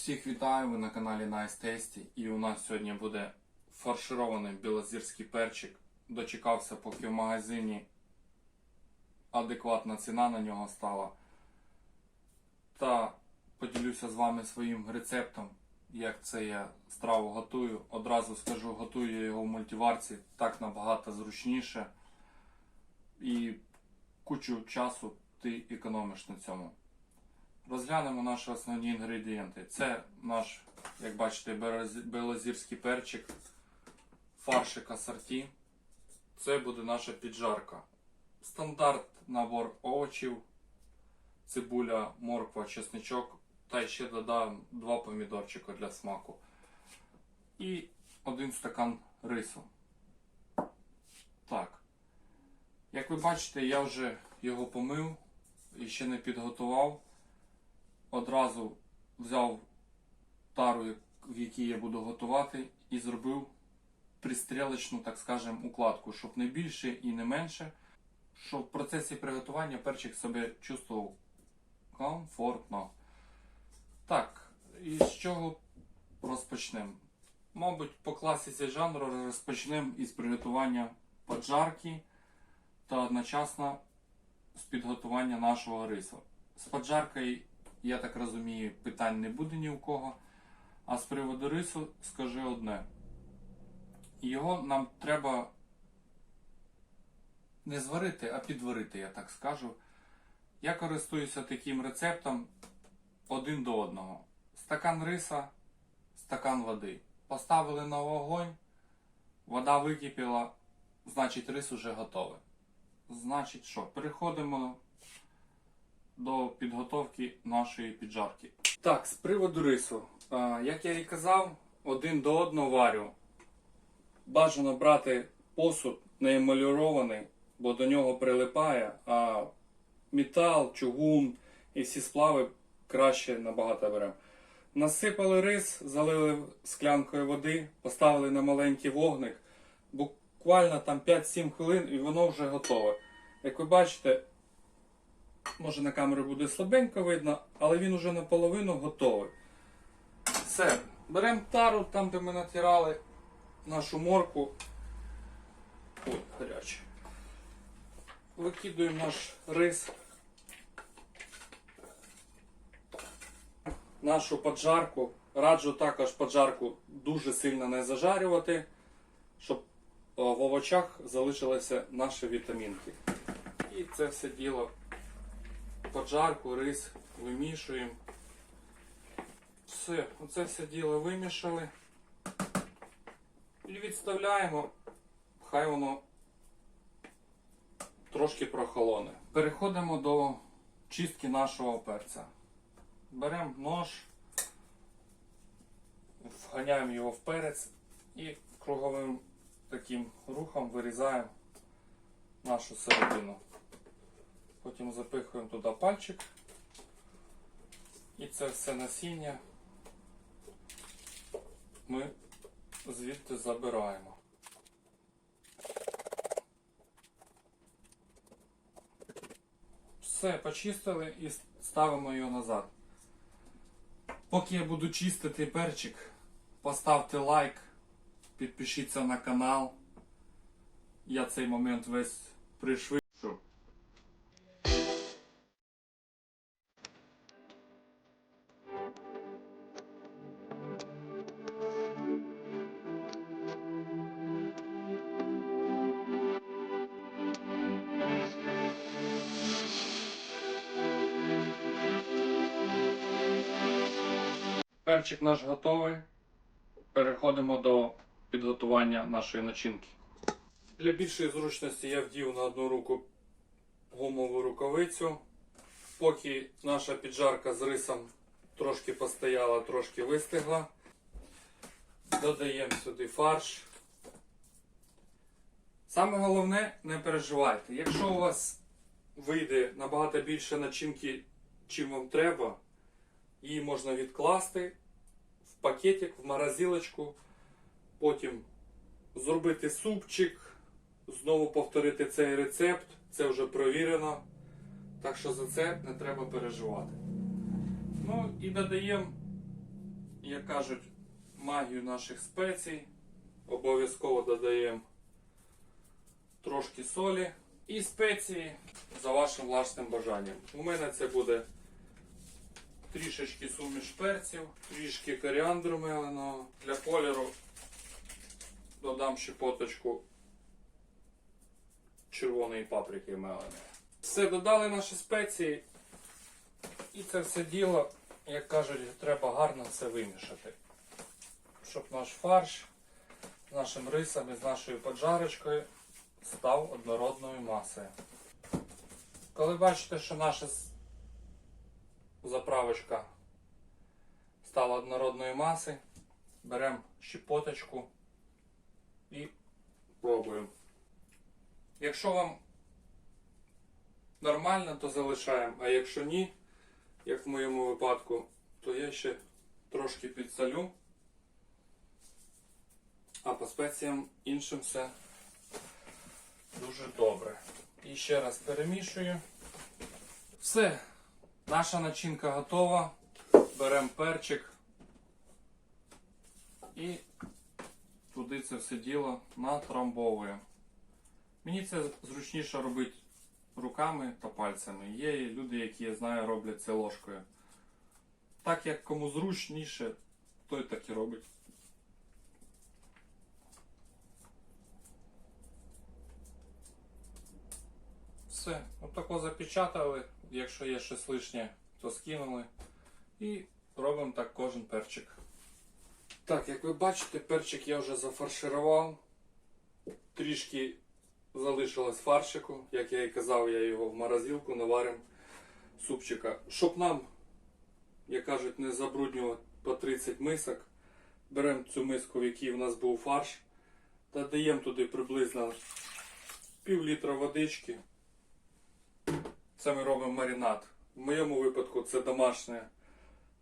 Всіх вітаю, ви на каналі Nice Tasty і у нас сьогодні буде фарширований білозірський перчик. Дочекався, поки в магазині адекватна ціна на нього стала. Та поділюся з вами своїм рецептом, як це я страву готую. Одразу скажу, готую я його в мультиварці, так набагато зручніше. І кучу часу ти економиш на цьому. Розглянемо наші основні інгредієнти. Це наш, як бачите, белозірський перчик, фаршик асорті. Це буде наша піджарка. Стандарт набор овочів, цибуля, морква, чесничок. Та ще додам два помідорчика для смаку. І один стакан рису. Так. Як ви бачите, я вже його помив і ще не підготував одразу взяв тару, в якій я буду готувати, і зробив пристрілочну, так скажем, укладку, щоб не більше і не менше, щоб в процесі приготування перчик себе чувствував комфортно. Так, і з чого розпочнемо? Мабуть, по класиці жанру розпочнемо із приготування поджарки та одночасно з підготування нашого рису. З поджаркою я так розумію, питань не буде ні у кого. А з приводу рису скажи одне. Його нам треба не зварити, а підварити, я так скажу. Я користуюся таким рецептом один до одного. Стакан риса, стакан води. Поставили на вогонь, вода википіла, значить рис уже готовий. Значить що? Переходимо до підготовки нашої піджарки. Так, з приводу рису. Як я і казав, один до одного варю. Бажано брати посуд не емалюрований, бо до нього прилипає, а метал, чугун і всі сплави краще набагато беремо. Насипали рис, залили склянкою води, поставили на маленький вогник. Буквально там 5-7 хвилин і воно вже готове. Як ви бачите, Може на камеру буде слабенько видно, але він уже наполовину готовий. Все, беремо тару, там де ми натирали нашу морку. Ой, гаряче. Викидуємо наш рис. Нашу поджарку. Раджу також поджарку дуже сильно не зажарювати, щоб в овочах залишилися наші вітамінки. І це все діло поджарку, рис вимішуємо. Все, оце все діло вимішали. І відставляємо, хай воно трошки прохолоне. Переходимо до чистки нашого перця. Беремо нож, вганяємо його в перець і круговим таким рухом вирізаємо нашу середину. Потім запихуємо туди пальчик. І це все насіння ми звідти забираємо. Все, почистили і ставимо його назад. Поки я буду чистити перчик, поставте лайк, підпишіться на канал. Я цей момент весь пришвидшу. Перчик наш готовий. Переходимо до підготування нашої начинки. Для більшої зручності я вдів на одну руку гумову рукавицю. Поки наша піджарка з рисом трошки постояла, трошки вистигла. Додаємо сюди фарш. Саме головне, не переживайте. Якщо у вас вийде набагато більше начинки, чим вам треба, її можна відкласти пакетик, в морозилочку, потім зробити супчик, знову повторити цей рецепт, це вже провірено. Так що за це не треба переживати. Ну і додаємо як кажуть, магію наших спецій. Обов'язково додаємо трошки солі і спеції за вашим власним бажанням. У мене це буде трішечки суміш перців, трішки коріандру меленого. Для кольору додам щепоточку червоної паприки меленої. Все, додали наші спеції. І це все діло, як кажуть, треба гарно все вимішати. Щоб наш фарш з нашим рисом і з нашою поджарочкою став однородною масою. Коли бачите, що наша с- заправочка стала однородної маси, беремо щепоточку і пробуємо. Якщо вам нормально, то залишаємо, а якщо ні, як в моєму випадку, то я ще трошки підсолю. А по спеціям іншим все дуже добре. І ще раз перемішую. Все, наша начинка готова. Беремо перчик і туди це все діло натрамбовуємо. Мені це зручніше робити руками та пальцями. Є люди, які я знаю, роблять це ложкою. Так як кому зручніше, той так і робить. Все, отако запечатали. Якщо є щось лишнє, то скинули. І робимо так кожен перчик. Так, як ви бачите, перчик я вже зафарширував. Трішки залишилось фаршику. Як я і казав, я його в морозилку наваримо супчика. Щоб нам, як кажуть, не забруднювати по 30 мисок, беремо цю миску, в якій в нас був фарш, та даємо туди приблизно пів літра водички. Це ми робимо маринад. В моєму випадку це домашня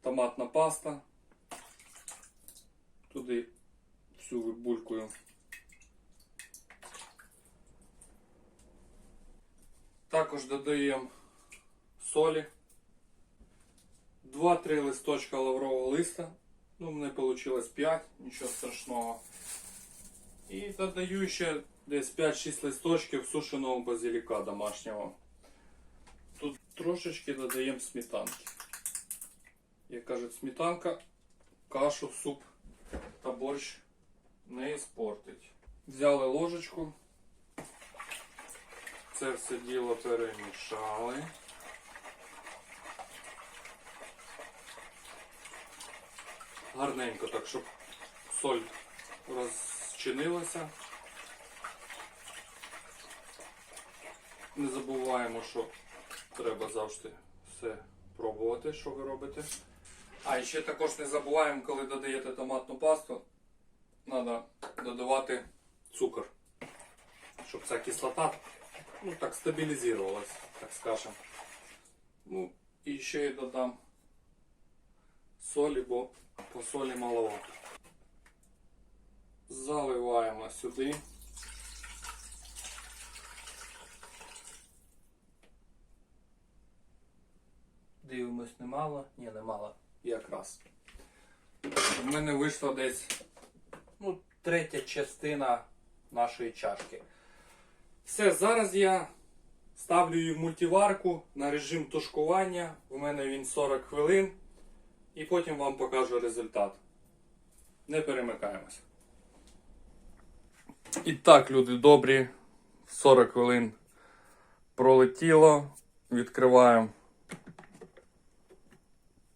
томатна паста. Туди всю вибулькую. Також додаємо солі. 2-3 листочка лаврового листа. Ну, мене вийшло 5, нічого страшного. І додаю ще десь 5-6 листочків сушеного базиліка домашнього. Трошечки додаємо сметанки. Як кажуть, сметанка кашу, суп та борщ не іспортить. Взяли ложечку. Це все діло перемішали. Гарненько так, щоб соль розчинилася. Не забуваємо, що треба завжди все пробувати, що ви робите. А ще також не забуваємо, коли додаєте томатну пасту, треба додавати цукор, щоб ця кислота ну, так стабілізувалась, так скажемо. Ну, і ще й додам солі, бо по солі маловато. Заливаємо сюди. Дивимось немало? Ні, немало. Якраз. У мене вийшло десь ну, третя частина нашої чашки. Все, зараз я ставлю її в мультиварку на режим тушкування. У мене він 40 хвилин. І потім вам покажу результат. Не перемикаємося. І так, люди добрі. 40 хвилин пролетіло. Відкриваємо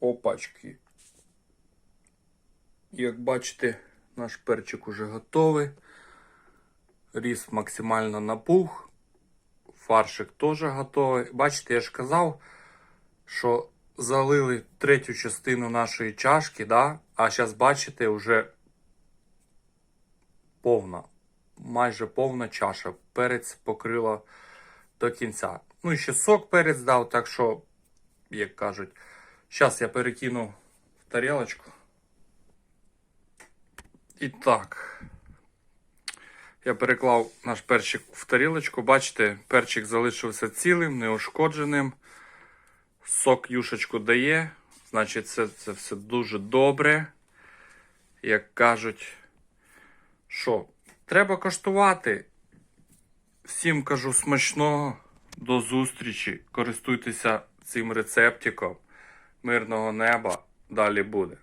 опачки. Як бачите, наш перчик уже готовий. Ріс максимально напух. Фаршик теж готовий. Бачите, я ж казав, що залили третю частину нашої чашки, да? а зараз бачите, вже повна, майже повна чаша. Перець покрила до кінця. Ну і ще сок перець дав, так що, як кажуть, зараз я перекину в тарілочку. І так. Я переклав наш перчик в тарілочку. Бачите, перчик залишився цілим, неушкодженим. Сок юшечку дає. Значить, це, це все дуже добре. як кажуть, що треба коштувати. Всім кажу смачного, до зустрічі. Користуйтеся цим рецептиком. Мирного неба. Далі буде.